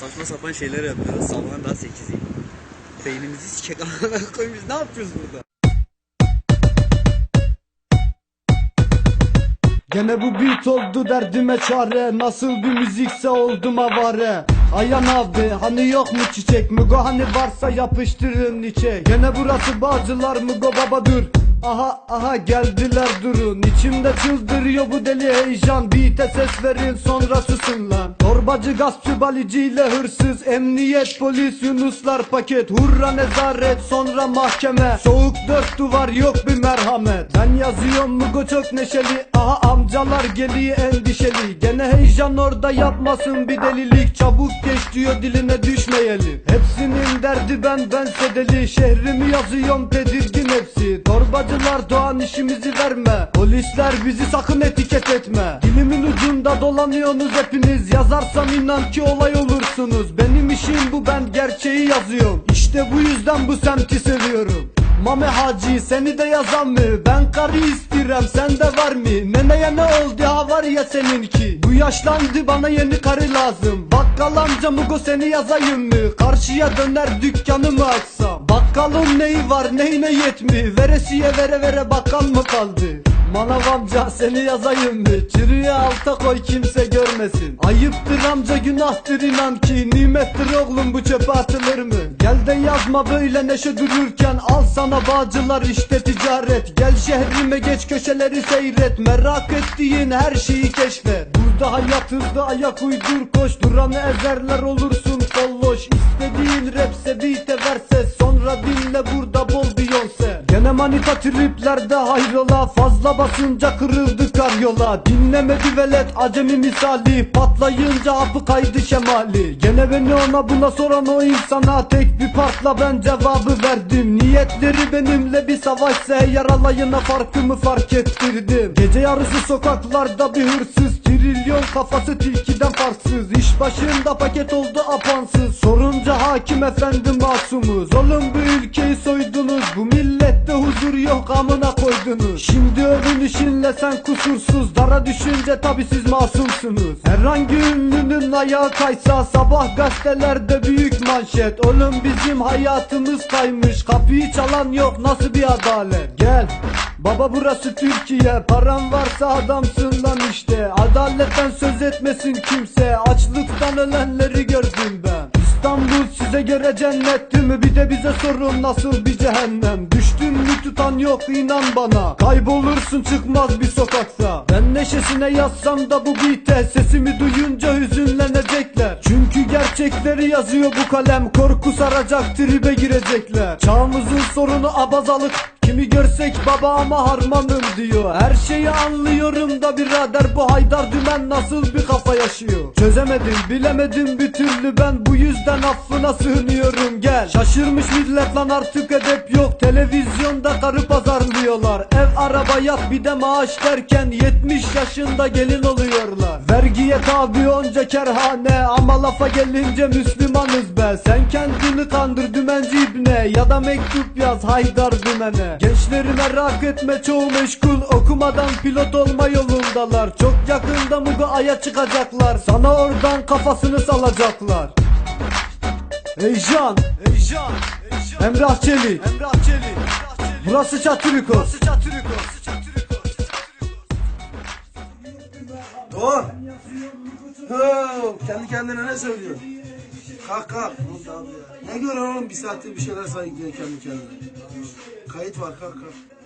Saçma sapan şeyler yapıyoruz. Sabahın daha 8'i. Beynimizi sikek koyayım biz ne yapıyoruz burada? Gene bu beat oldu derdime çare Nasıl bir müzikse oldum avare Ayan abi hani yok mu çiçek Mugo hani varsa yapıştırın içe Gene burası Bağcılar Mugo baba dur Aha aha geldiler durun. İçimde çıldırıyor bu deli heyecan. Beat'e ses verin sonra susun lan. Torbacı gaspçı baliciyle hırsız. Emniyet polis yunuslar paket. Hurra nezaret sonra mahkeme. Soğuk dört duvar yok bir merhamet. Ben yazıyorum Mugo çok neşeli. Aha amcalar geliyor endişeli. Gene heyecan orada yapmasın bir delilik. Çabuk geç diyor diline düşmeyelim Hepsinin derdi ben bense deli. Şehrimi yazıyorum tedirgin hepsi. Torbacılar doğan işimizi verme. Polisler bizi sakın etiket etme. Dilimin ucunda dolanıyorsunuz hepiniz. Yazarsam inan ki olay olursunuz. Benim işim bu ben gerçeği yazıyorum. İşte bu yüzden bu semti seviyorum Mame Hacı seni de yazan mı? Ben karı istirem sende var mı? Neneye ne oldu ha var ya seninki Bu yaşlandı bana yeni karı lazım Bakkal amca Mugo seni yazayım mı? Karşıya döner dükkanımı açsam Bakkalın neyi var neyine yetmi Veresiye vere vere bakkal mı kaldı? Manav amca seni yazayım mı? Çürüye alta koy kimse görmesin. Ayıptır amca günahtır inan ki. Nimettir oğlum bu çöpe atılır mı? Gel de yazma böyle neşe dururken. Al sana bağcılar işte ticaret. Gel şehrime geç köşeleri seyret. Merak ettiğin her şeyi keşfet Burada hayat hızlı ayak uydur koş Duranı ezerler olursun kolloş. İstediğin rapse beat'e ver ses Sonra dinle burada bol Gene manita triplerde hayrola. Fazla basınca kırıldı karyola. Dinlemedi velet acemi misali. Patlayınca hapı kaydı şemali. Gene beni ona buna soran o insana. Tek bir partla ben cevabı verdim. Niyetleri benimle bir savaşsa Yaralayına farkımı fark ettirdim. Gece yarısı sokaklarda bir hırsız. Trilyon kafası tilkiden farksız İş başında paket oldu apansız. Sorunca hakim efendi masumuz. Oğlum bu ülkeyi soydunuz. Bu millette huzur yok amına koydunuz. Şimdi övünüşünle sen kusursuz. Dara düşünce tabi siz masumsunuz Herhangi ünlünün ayağı kaysa Sabah gazetelerde büyük manşet. Oğlum bizim hayatımız kaymış. Kapıyı çalan yok nasıl bir adalet? Gel Baba burası Türkiye. Paran varsa adamsın lan işte. Adaletten söz etmesin kimse. Açlıktan ölenleri gördüm ben. İstanbul size göre cennetti mi? Bir de bize sorun nasıl bir cehennem Tutan yok inan bana. Kaybolursun çıkmaz bir sokakta. Ben neşesine yazsam da bu beat'e Sesimi duyunca hüzünlenecekler. Çünkü gerçekleri yazıyor bu kalem. Korku saracak tribe girecekler. Çağımızın sorunu abazalık Kimi görsek baba ama harmanım diyor. Her şeyi anlıyorum da birader bu Haydar Dümen nasıl bir kafa yaşıyor? Çözemedim bilemedim bir türlü ben Bu yüzden affına sığınıyorum. Gel. Şaşırmış millet lan artık edep yok. Televizyonda karı pazarlıyorlar Ev araba yat bir de maaş derken 70 yaşında gelin oluyorlar. Vergiye tabi onca kerhane Ama lafa gelince Müslümanız be. Sen kendini kandır dümenci ibne Ya da mektup yaz Haydar Dümen'e. Gençleri merak etme çoğu meşgul Okumadan pilot olma yolundalar. Çok yakında Mugo aya çıkacaklar. Sana oradan kafasını salacaklar. Eycan Eycan Emrah Çelik. Emrah Çelik Burası Çatıriko Burası Çatıriko Doğan. Kendi kendine ne söylüyor? Kalk kalk. Ne görüyorsun oğlum bir saattir bir şeyler sayıklıyor kendi kendine. Kayıt var kalk kalk.